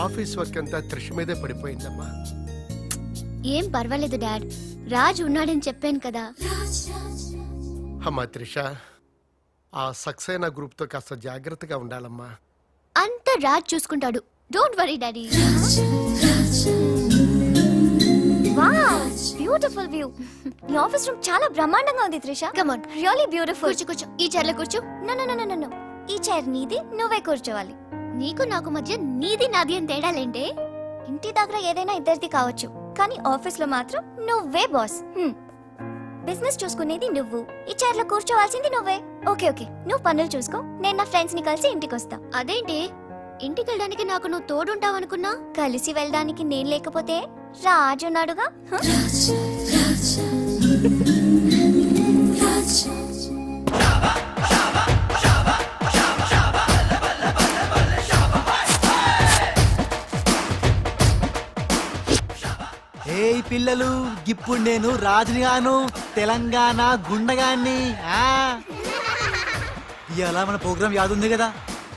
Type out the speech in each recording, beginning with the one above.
Office work అంతా త్రిష మీదే పడిపోయిందమ్మా. ఏం పర్వాలేదు డాడ్. రాజ్ ఉన్నాడని చెప్పాను కదా. అమ్మా త్రిష ఆ సక్సేనా గ్రూప్తో కాస్త జాగ్రత్తగా ఉండాలమ్మా. అంత రాజ్ చూసుకుంటాడు. Don't worry daddy. Beautiful view నీ ఆఫీస్ రూమ్ చాలా బ్రహ్మాండంగా ఉంది Trisha. Come on really beautiful కూర్చో కూర్చో. ఈ చైర్లో కూర్చో. No no no no no ఈ చైర్ నీది. నువ్వే కూర్చోవాలి. నీకు నాకు మధ్య నీది నాది అని తేడాలేంటే? ఇంటి దగ్గర ఏదైనా ఇద్దరిది కావచ్చు కానీ ఆఫీస్లో మాత్రం నువ్వే బాస్. బిజినెస్ చూసుకునేది నువ్వు. ఈ చైర్లో కూర్చోవాల్సింది నువ్వే. Okay okay. నువ్వు పనులు చూసుకో. నేను నా ఫ్రెండ్స్ని కలిసి ఇంటికి వస్తా అదేంటి? ఇంటికి వెళ్ళడానికి నాకు నువ్వు తోడుంటావు అనుకున్నా కలిసి వెళ్ళడానికి నేను లేకపోతే రాజు ఉన్నాడుగా? హ? పిల్లలు ఇప్పుడు నేను రాజుని గాను తెలంగాణ గుండగాన్ని ఆ? ఇవాళ మన ప్రోగ్రామ్ యాదుంది కదా.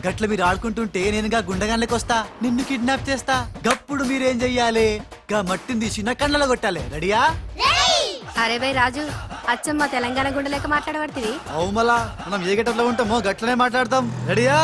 గట్ల మీరు ఆడుకుంటుంటే నేనుగా గుండగాన్లకి వస్తా నిన్ను కిడ్నాప్ చేస్తా. గప్పుడు మీరేం చెయ్యాలి? గా మట్టిని తీసి నా కళ్ళలో కొట్టాలి. రెడీయా? అరే బై రాజు అచ్చమ్మ తెలంగాణ గుండె లెక్క మాట్లాడబడుతుంది. అవుమలా మనం ఏ గట్టలో ఉంటామో గట్లనే మాట్లాడతాం. రెడీయా?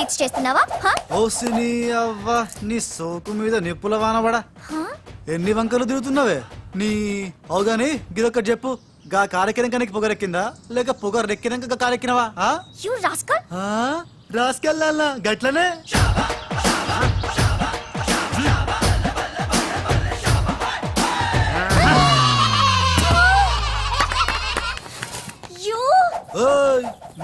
ఫీట్స్ చేస్తున్నావా? హ? ఓసిని అవ్వ నీ సోకు మీద నిప్పుల వానబడా హ? ఎన్ని వంకలు తిరుగుతున్నావే? నీ అవుగాని గిదొక్కటి చెప్పు. గా కారెక్కినాక నీకు పొగరెక్కిందా? లేక పొగరెక్కినాక గా కారెక్కినవా? ఆ? రాసుకెళ్ళాలా గట్లనే?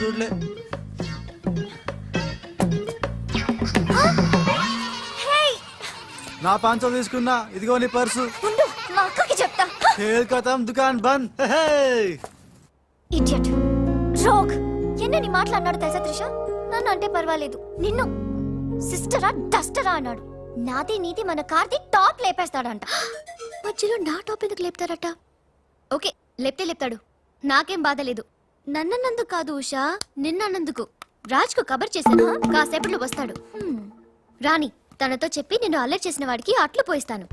చూడలే. హే నా పాంచో తీసుకున్నా. ఇదిగో నీ పర్సు. మా అక్కకి చెప్తా. దుకాన్ బంద్. ఇడియట్ రోగ్ ఎన్నని మాటలు అన్నాడు తెలుసా త్రిష? నన్ను అంటే పర్వాలేదు. నిన్ను సిస్టరా డస్టరా అన్నాడు. నాది నీది మన కార్ది టాప్ లేపేస్తాడంట. మధ్యలో నా టాప్ ఎందుకు లేపుతారట? ఓకే లేపితే లేపుతాడు. నాకేం బాధ లేదు. నన్నన్నందుకు కాదు ఉషా నిన్నన్నందుకు. రాజ్కు కబర్ చేశాను. కాసేపట్లో వస్తాడు. రాణి తనతో చెప్పి నిన్ను అల్లరి చేసిన వాడికి అట్లు పోయిస్తాను.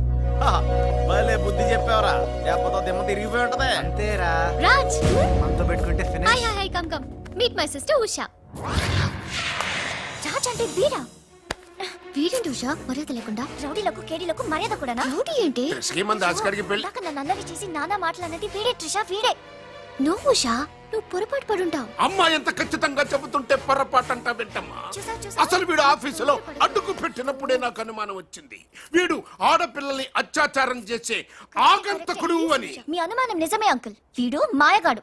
భలే బుద్ధి చెప్పావరా. లేకపోతే దిమ్మ తిరిగిపోయి ఉంటదే. అంతేరా. రాజ్! మనతో పెట్టుకుంటే hi hi hi come come. Meet my sister Usha. Raj అంటే వీడా? వీడేంటి ఉషా? మర్యాద లేకుండా? రౌడీలకు కేడీలకు మర్యాద కూడా రౌడీ ఏంటి? శ్రీమంత్ దాస్కర్కి పెళ్ళి ఇందాక నన్ను అల్లరి చేసి నానా వీడే ట్రిషా వీడే. నువ్వు ఉషా? నువ్వు పొరపాటు పడుంటావు. అమ్మా ఎంత ఖచ్చితంగా చెబుతుంటే పొరపాటంట వింటమ్మా. చూసా చూసా. అసలు వీడు ఆఫీసులో అడ్డుకు పెట్టినప్పుడే నాకు అనుమానం వచ్చింది. వీడు ఆడపిల్లల్ని అత్యాచారం చేసే ఆగంతకుడు అని. మీ అనుమానం నిజమే అంకుల్. వీడు మాయగాడు.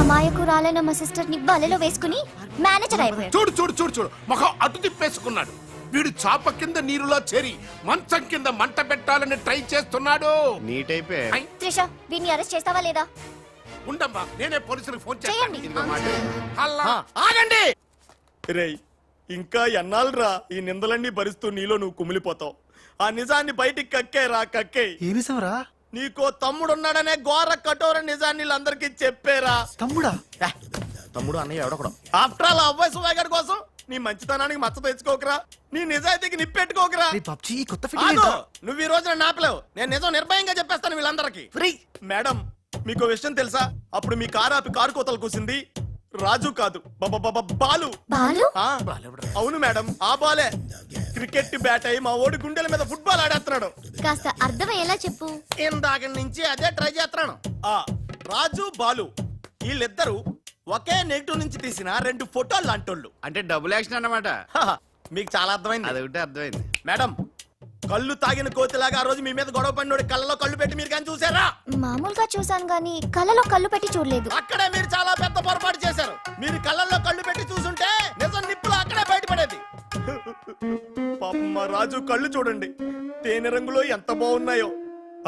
ఆ మాయకు రాలైన మా సిస్టర్ని బలలో వేసుకుని మేనేజర్ అయిపోయాడు. చూడు చూడు చూడు చూడు. మొహం అటు తిప్పేసుకున్నాడు. వీడు చాప కింద నీరులో చేరి మంచం కింద మంట పెట్టాలని ట్రై చేస్తున్నాడు. నీట్ అయిపోయి ఐ, త్రిష వీడిని అరెస్ట్ చేస్తావా లేదా? ఉండమ్మా నేనే పోలీసులకు ఫోన్ చేయండి. ఆగండి. రేయ్ ఇంకా ఎన్నాళ్ళరా ఈ నిందలన్నీ భరిస్తూ నీలో నువ్వు కుమిలిపోతావు? ఆ నిజాన్ని బయటికి కక్కేరా కక్కే ఏ నిజంరా నీకో తమ్ముడున్నాడనే ఘోర కఠోర నిజాన్ని వీళ్ళందరికీ చెప్పేరా. తమ్ముడా? ఏ, తమ్ముడు అన్నయ్య ఎవడొకడు ఆఫ్టర్ ఆల్ అవ్వాయి సుబాయ్ గారి కోసం నీ మంచితనానికి మచ్చ తెచ్చుకోకరా నీ నిజాయితీకి నిప్పెట్టుకోకరా. రే పబ్జి ఈ కొత్త ఆగు! ఫిట్టింగ్ నువ్వు ఈ రోజున నాపలేవు. నేను నిజం నిర్భయంగా చెప్పేస్తాను వీళ్ళందరికీ. ఫ్రీ మేడం మీకు విషయం తెలుసా? అప్పుడు మీ కారు ఆపి కారు కోతలు కూసింది రాజు కాదు. బబ బాలు. బాలు? ఆ, అవును మేడం ఆ బాలే. క్రికెట్ బ్యాట్ అయి మా ఓడి గుండెల మీద ఫుట్బాల్ ఆడేస్తున్నాడు. కాస్త అర్థమయ్యేలా చెప్పు. ఇందాక నుంచి అదే ట్రై చేస్తున్నాను. ఆ రాజు బాలు వీళ్ళిద్దరూ ఒకే నెగిటివ్ నుంచి తీసిన రెండు ఫోటోలు లాంటోళ్ళు. అంటే డబుల్ యాక్షన్ అన్నమాట. హహ, మీకు చాలా అర్థమైంది. అదొకటి అర్థమైంది. మేడం కళ్ళు తాగిన కోతిలాగా ఆ రోజు మీ మీద గొడవ పడినోడి కళ్ళలో కళ్ళు పెట్టి మీరు కానీ చూసారా? మామూలుగా చూసాను గానీ కళ్ళలో కళ్ళు పెట్టి చూడలేదు. అక్కడే మీరు చాలా పెద్ద పొరపాటు చేశారు. మీరు కళ్ళల్లో కళ్ళు పెట్టి చూసుంటే నిజం నిప్పులు అక్కడే బయటపడేది. పాపం మా రాజు కళ్ళు చూడండి. తేనె రంగులో ఎంత బాగున్నాయో.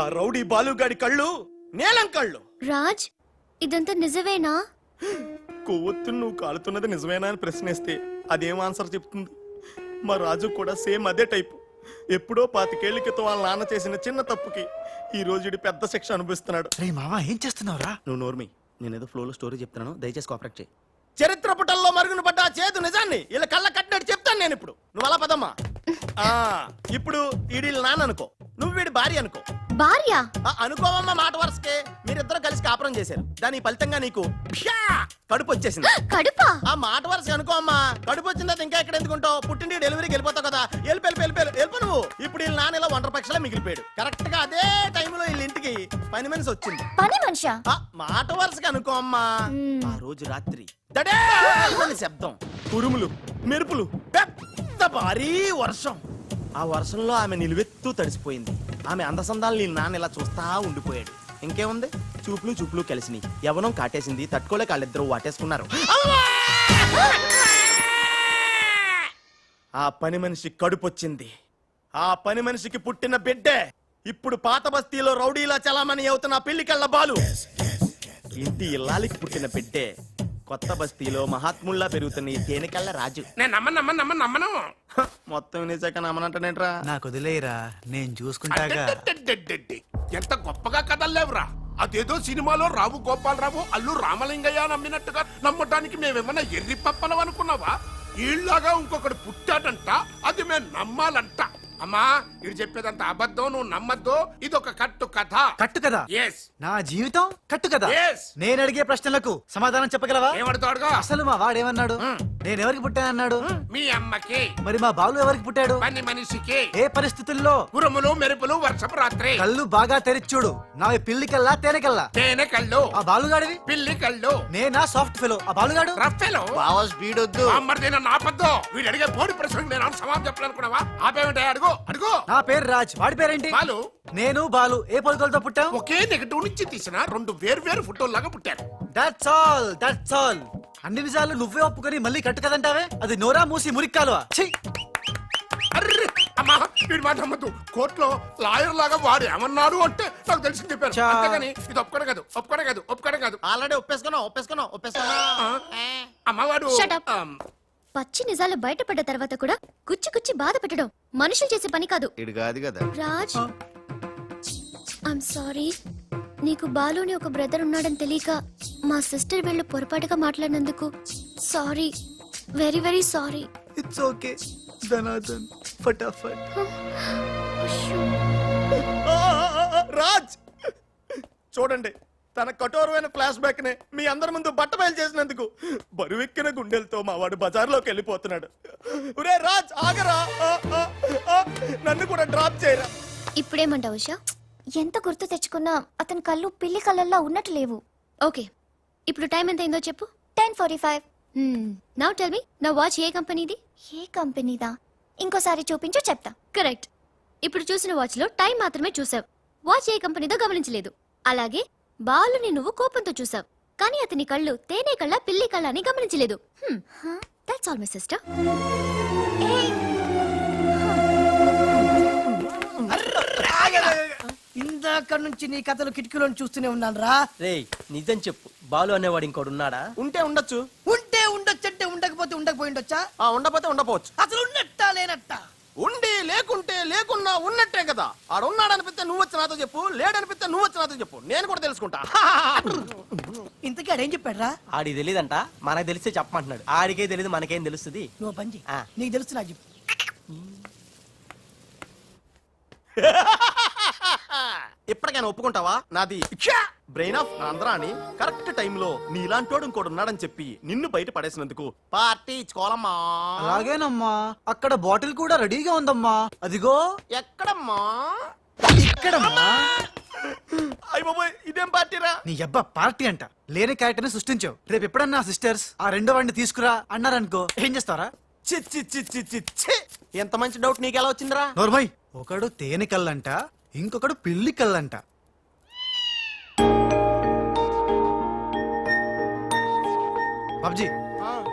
ఆ రౌడీ బాలుగాడి కళ్ళు నీలం కళ్ళు. రాజ్ ఇదంతా నిజమేనా? కొవ్వొత్తు నువ్వు కాలుతున్నది నిజమేనా అని ప్రశ్నిస్తే అదేం ఆన్సర్ చెప్తుంది? మా రాజు కూడా సేమ్ అదే టైపు. ఎప్పుడో పాతికేళ్ళ క్రితం వాళ్ళ నాన్న చేసిన చిన్న తప్పుకి ఈ రోజు ఈడు పెద్ద శిక్ష అనుభవిస్తున్నాడు. రే మావా ఏం చేస్తున్నావురా? నువ్వు నోర్మి నేనేదో ఫ్లోలో స్టోరీ చెప్తున్నాను దయచేసి కోఆపరేట్ చేయి. చరిత్ర పుటల్లో మరుగున పడ్డ ఆ చేతు నిజాన్ని ఇలా కళ్ళ కట్టినట్టు చెప్తాను నేను ఇప్పుడు. నువ్వు అలా పదమ్మా. ఆ, ఇప్పుడు ఈడి నాన్న అనుకో. నువ్వు వీడి భార్య అనుకో. భార్య? ఆ, అనుకోవమ్మ మాట వరుసకే. మీరిద్దరు కలిసి కాపురం చేశారు. దాని ఫలితంగా నీకు ప్యా! కడుపు వచ్చేసింది. కడుపా? ఆ మాట వరుస అనుకో అమ్మా కడుపు వచ్చిన తర్వాత ఇంకా ఎక్కడ ఎందుకుంటావు? పుట్టింటి డెలివరీకి వెళ్ళిపోతావు కదా. వెళ్ళి వెళ్ళి వెళ్ళి వెళ్ళి వెళ్ళిపో నువ్వు. ఇప్పుడు వీళ్ళ నాన్న ఇలా ఒంటరి పక్షలా మిగిలిపోయాడు. కరెక్ట్గా అదే టైంలో వీళ్ళ ఇంటికి పని మనిషి వచ్చింది. పని మనిషా? ఆ మాట వరుసగా అనుకో అమ్మా మ్మ్. ఆ రోజు రాత్రి. శబ్దం. ఉరుములు మెరుపులు పెద్ద భారీ వర్షం. ఆ వర్షంలో ఆమె నిలువెత్తు తడిసిపోయింది. ఆమె అందసందాలు నీ నాన్న ఇలా చూస్తా ఉండిపోయాడు. ఇంకేముంది? చూపులు చూపులు కలిసినాయి. యవనం కాటేసింది. తట్టుకోలేక వాళ్ళిద్దరూ వాటేసుకున్నారు. ఆ పని మనిషి కడుపొచ్చింది. ఆ పని మనిషికి పుట్టిన బిడ్డే. ఇప్పుడు పాత బస్తీలో రౌడీలా చలామణి అవుతున్న పెళ్ళికళ్ళ బాలు. ఇంటి ఇల్లాలికి పుట్టిన బిడ్డే. కొత్త బస్తీలో మహాత్ముల్లా పెరుగుతున్న ఈ తేనెకళ్ళ రాజు. నేను నమ్మను నమ్మను నమ్మను నమ్మను. హ, మొత్తం వినేశాక నమ్మనంటానేట్రా? నాకు వదిలేయరా నేను చూసుకుంటాగా. అడ్డడ్డడ్డడ్డడ్డి. ఎంత గొప్పగా కథల్లేవురా. అదేదో సినిమాలో రావు గోపాలరావు అల్లు రామలింగయ్య నమ్మినట్టుగా నమ్మటానికి మేమేమన్నా ఎర్రి పప్పలం అనుకున్నావా? ఈళ్ళగా ఇంకొకడు పుట్టాడంట అది మేము నమ్మాలంట. అమ్మా ఇది చెప్పేదంత అబద్ధం నువ్వు నమ్మద్దు. ఇది ఒక కట్టు కథ. కట్టు కదా ఎస్ నా జీవితం కట్టు కదా Yes. నేను అడిగే ప్రశ్నలకు సమాధానం చెప్పగలవా? ఏమడతాడుగా అసలు మా వాడేమన్నాడు? మ్. నేను ఎవరికి పుట్టానన్నాడు మీ అమ్మకి. మరి మా బాలు ఎవరికి పుట్టాడు? పని మనిషికి. ఏ పరిస్థితుల్లో? ఉరుములు మెరుపులు వర్షపు రాత్రి. కళ్ళు బాగా తెరిచూడు నావి పిల్లికల్లా తేనెకల్లా. తేనె కళ్ళు. ఆ బాలుగాడివి? పిల్లి కళ్ళు. నేనా సాఫ్ట్ ఫెలో ఆ బాలుగాడు? రఫెలో బావా స్పీడ్ వద్దు అమ్మర్ నేను ఆపద్దు. వీడు అడిగే బోడి ప్రశ్నకు నేను సమాధానం చెప్పాలనుకున్నావా? ఆపేమిటే అడుగు. అడుగు నా పేరు రాజ్. వాడి పేరేంటి? బాలు. నేను బాలు. ఏ పొలకలతో పుట్టాం ఒకే నెగటివ్ నుంచి తీసిన రెండు వేరు వేరు ఫోటోల్లాగా పుట్టారు దట్స్ ఆల్ దట్స్ ఆల్ అన్ని నిజాలు నువ్వే ఒప్పుకొని మళ్ళీ కట్టు కదంటావే? అది నోరా మూసి మురిక్కాలువా ఛీ! అర్రే అమ్మా వీడి మాట నమ్మద్దు. కోర్టులో లాయర్ లాగా వాడు ఏమన్నాడు అంటే నాకు తెలిసి చెప్పారు. చా. అంతేగాని ఇది ఒప్పుకోడం కాదు ఒప్పుకోడం కాదు ఒప్పుకోడం కాదు. ఆల్రెడీ ఒప్పేసుకున్నావు ఒప్పేసుకున్నావు ఒప్పేసుకున్నా అమ్మవాడు Shut up. ఆమ్, పచ్చి నిజాలు బయటపడ్డ తర్వాత కూడా గుచ్చి గుచ్చి బాధ పెట్టడం. మనుషులు చేసే పని కాదు. ఇడు కాదు కదా. రాజ్ ఐమ్ సారీ నీకు బాలుని ఒక బ్రదర్ ఉన్నాడని తెలియక మా సిస్టర్ వీళ్ళు పొరపాటుగా మాట్లాడినందుకు sorry very very sorry it's okay ధనాధన్ ఫటాఫట్ రాజ్ చూడండి. తన కఠోరమైన ఫ్లాష్ బ్యాక్ని మీ అందరి ముందు బట్టబయలు చేసినందుకు బరువెక్కిన గుండెలతో మా వాడు బజార్లోకి వెళ్ళిపోతున్నాడు. ఒరే రాజ్ ఆగరా? నన్ను కూడా డ్రాప్ చేయరా? ఇప్పుడేమంటావు ఉషా? ఎంత గుర్తు తెచ్చుకున్నా అతని కళ్ళు పిల్లి కళ్ళల్లో ఉన్నట్టు లేవు. ఓకే ఇప్పుడు టైం ఎంత అయిందో చెప్పు. Ten forty five. Now tell me నా వాచ్ ఏ కంపెనీది? ఏ కంపెనీదా? ఇంకోసారి చూపించు చెప్తా. కరెక్ట్ ఇప్పుడు చూసిన వాచ్లో టైం మాత్రమే చూసావు. వాచ్ ఏ కంపెనీదో గమనించలేదు. అలాగే బాలుని నువ్వు కోపంతో చూసావు. కానీ అతని కళ్ళు తేనె కళ్ళ పిల్లి కళ్ళ అని గమనించలేదు. దట్స్ ఆల్ మై సిస్టర్ ఇందాక నుంచి నీ కథలు కిటికీలో చూస్తూనే ఉన్నాను రా రేయ్ నిజం చెప్పు. బాలు అనేవాడు ఇంకోడు ఉన్నాడా? ఉంటే ఉండొచ్చు. ఉంటే ఉండొచ్చంటే ఉండకపోతే ఉండకపోయి ఉండొచ్చా? ఆ ఉండపోతే ఉండపోవచ్చు. అసలు ఉన్నట్టా లేనట్టా? ఉండి లేకుంటే లేకున్నా ఉన్నట్టే కదా. ఆడ ఉన్నాడనిపిస్తే నువ్వు వచ్చి నాతో చెప్పు లేడనిపిస్తే నువ్వు వచ్చి నాతో చెప్పు. నేను కూడా తెలుసుకుంటా. ఇంతకీ ఆడేం చెప్పాడు రా ఆడికి తెలియదంట మనకు తెలిస్తే చెప్పమంటున్నాడు. ఆడికే తెలియదు మనకేం తెలుస్తుంది? నువ్వు పని చెయ్. ఆ. నీకు తెలుసు నాకు చెప్పు. ఇప్పటికైనా ఒప్పుకుంటావా? నాది. బ్రెయిన్ ఆఫ్ ఆంధ్ర అని కరెక్ట్ టైంలో నీలాంటోడు ఇంకోటి ఉన్నాడని చెప్పి నిన్ను బయట పడేసినందుకు పార్టీ ఇచ్చుకోవాలమ్మా. అలాగేనమ్మా. అక్కడ బాటిల్ కూడా రెడీగా ఉందమ్మా. అదిగో. ఎక్కడమ్మా? ఇక్కడమ్మా. అయ్య బాబోయ్ ఇదేం పార్టీరా నీ అబ్బా పార్టీ అంట. లేని క్యారెక్టర్ని సృష్టించావు. రేపు ఎప్పుడన్నా సిస్టర్స్ ఆ రెండో వాడిని తీసుకురా అన్నారనుకో ఏం చేస్తారా చి చి చి చి చి చి. ఎంత మంచి డౌట్ నీకు ఎలా వచ్చిందిరా? నోర్మయ్ ఒకడు తేనె కళ్ళంట ఇంకొకడు పిల్లి కళ్ళంట. పబ్జి